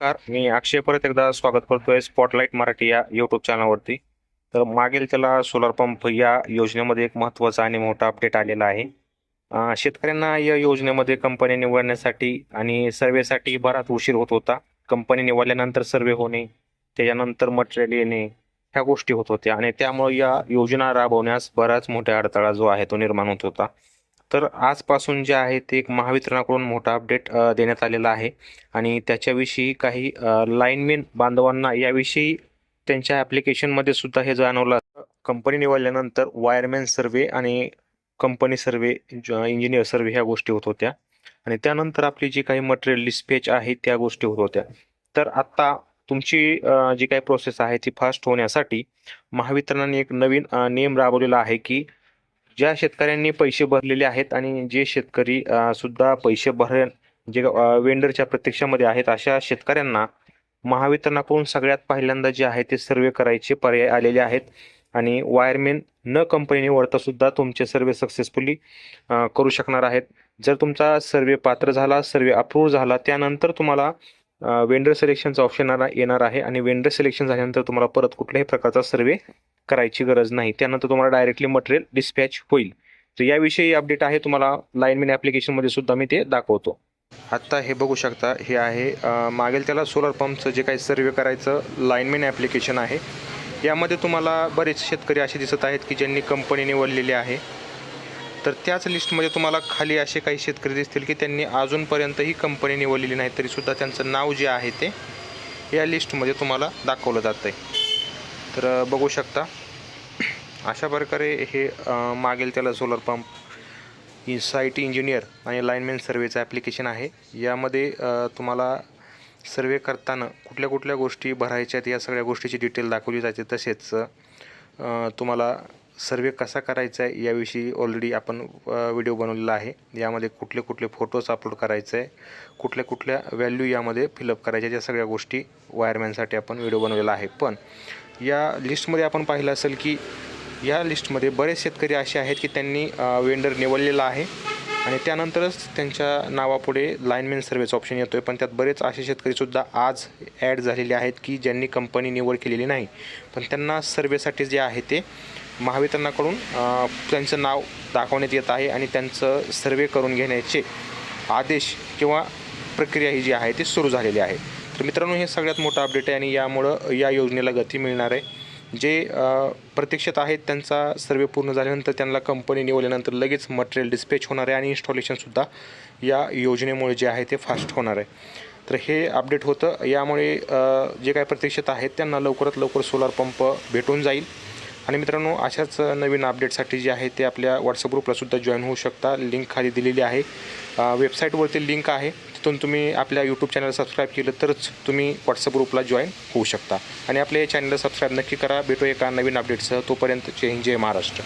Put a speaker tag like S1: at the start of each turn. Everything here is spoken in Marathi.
S1: नमस्कार. मी अक्षय परत एकदा स्वागत करतोय स्पॉटलाईट मराठी या युट्यूब चॅनलवरती तर मागील त्याला सोलर पंप या योजनेमध्ये एक महत्त्वाचा आणि मोठा अपडेट आलेला आहे. शेतकऱ्यांना या योजनेमध्ये कंपनी निवडण्यासाठी आणि सर्वेसाठी बराच उशीर होत होता. कंपनी निवडल्यानंतर सर्वे होणे त्याच्यानंतर मटेरियल येणे ह्या गोष्टी होत होत्या. आणि त्यामुळे या योजना राबवण्यास बराच मोठा अडथळा जो आहे तो निर्माण होत होता. तर आजपासून जे आहे ते एक महावितरणाकडून मोठा अपडेट देण्यात आलेला आहे. आणि त्याच्याविषयी काही लाईनमेन बांधवांना याविषयी त्यांच्या ॲप्लिकेशनमध्ये सुद्धा हे जाणवलं कंपनी निवडल्यानंतर वायरमॅन सर्वे आणि कंपनी सर्वे इंजिनियर सर्वे ह्या गोष्टी होत होत्या. आणि त्यानंतर आपली जी काही मटेरियल डिस्पॅच आहे त्या गोष्टी होत होत्या. तर आत्ता तुमची जी काही प्रोसेस आहे ती फास्ट होण्यासाठी महावितरणाने एक नवीन नियम राबवलेला आहे की ज्या शेतकऱ्यांनी पैसे भरलेले आहेत आणि जे शेतकरी सुद्धा पैसे भर जे वेंडरच्या प्रत्यक्षामध्ये आहेत अशा शेतकऱ्यांना महावितरणाकडून सगळ्यात पहिल्यांदा जे आहे ते सर्वे करायचे पर्याय आलेले आहेत. आणि वायरमेन न कंपनीने वळता सुद्धा तुमचे सर्वे सक्सेसफुली करू शकणार आहेत. जर तुमचा सर्वे पात्र झाला सर्वे अप्रूव्ह झाला त्यानंतर तुम्हाला वेंडर सिलेक्शनचा ऑप्शन येणार आहे आणि वेंडर सिलेक्शन झाल्यानंतर तुम्हाला परत कुठल्याही प्रकारचा सर्वे करायची गरज नाही. त्यानंतर तुम्हाला डायरेक्टली मटेरियल डिस्पॅच होईल. तर याविषयी अपडेट आहे तुम्हाला. लाईनमेन ॲप्लिकेशनमध्ये सुद्धा मी ते दाखवतो. आत्ता हे बघू शकता हे आहे मागेल मागील त्याला सोलर पंपचं जे काही सर्वे करायचं लाईनमेन ॲप्लिकेशन आहे. यामध्ये तुम्हाला बरेच शेतकरी असे दिसत आहेत की ज्यांनी कंपनी निवडलेली आहे. तर त्याच लिस्टमध्ये तुम्हाला खाली असे काही शेतकरी दिसतील की त्यांनी अजूनपर्यंत ही कंपनी निवडलेली नाही तरीसुद्धा त्यांचं नाव जे आहे ते या लिस्टमध्ये तुम्हाला दाखवलं जातं आहे तर बघू शकता. अशा प्रकारे हे मागेल मागील त्याला सोलर पंप साईट इंजिनियर आणि लाईनमॅन सर्वेचं ॲप्लिकेशन आहे. यामध्ये तुम्हाला सर्वे करताना कुठल्या कुठल्या गोष्टी भरायच्यात या सगळ्या गोष्टीची डिटेल दाखवली जाते तसेच तुम्हाला सर्वे कसा करायचा आहे याविषयी ऑलरेडी आपण व्हिडिओ बनवलेला आहे. यामध्ये कुठले कुठले फोटोज अपलोड करायचे आहे कुठल्या कुठल्या व्हॅल्यू यामध्ये फिलअप करायच्या या सगळ्या गोष्टी वायरमॅनसाठी आपण व्हिडिओ बनवलेला आहे. पण या लिस्टमध्ये आपण पाहिलं असेल की या लिस्टमध्ये बरेच शेतकरी असे आहेत की त्यांनी वेंडर निवडलेला आहे. आणि त्यानंतरच त्यांच्या नावापुढे लाईनमॅन सर्वेचा ऑप्शन येतो आहे पण त्यात बरेच असे शेतकरीसुद्धा आज ॲड झालेले आहेत की ज्यांनी कंपनी निवड केलेली नाही. पण त्यांना सर्वेसाठी जे आहे ते महावितरणाकडून त्यांचं नाव दाखवण्यात येत आहे आणि त्यांचं सर्वे करून घेण्याचे आदेश किंवा प्रक्रिया ही जी आहे ती सुरू झालेली आहे. तर मित्रांनो हे सगळ्यात मोठं अपडेट आहे आणि यामुळं या योजनेला गती मिळणार आहे. जे अ, प्रतीक्षेत आहेत त्यांचा सर्वे पूर्ण झाल्यानंतर त्यांना कंपनी निवडल्यानंतर लगेच मटेरियल डिस्पॅच होणार आहे आणि इन्स्टॉलेशनसुद्धा या योजनेमुळे जे आहे ते फास्ट होणार आहे. तर हे अपडेट होतं. यामुळे जे काय प्रतीक्षेत आहेत त्यांना लवकरात लवकर सोलार पंप भेटून जाईल. आणि मित्रांनो अशाच नवीन अपडेटसाठी जे आहे ते आपल्या व्हॉट्सअप ग्रुपलासुद्धा जॉईन होऊ शकता. लिंक खाली दिलेली आहे. वेबसाईटवरती लिंक आहे. तिथून तुम्ही आपल्या यूट्यूब चॅनल सबस्क्राईब केलं तरच तुम्ही व्हॉट्सअप ग्रुपला जॉईन होऊ शकता. आणि आपल्या या चॅनलला सबस्क्राईब नक्की करा. भेटू एका नवीन अपडेटसह तोपर्यंत जय हिंद जय महाराष्ट्र.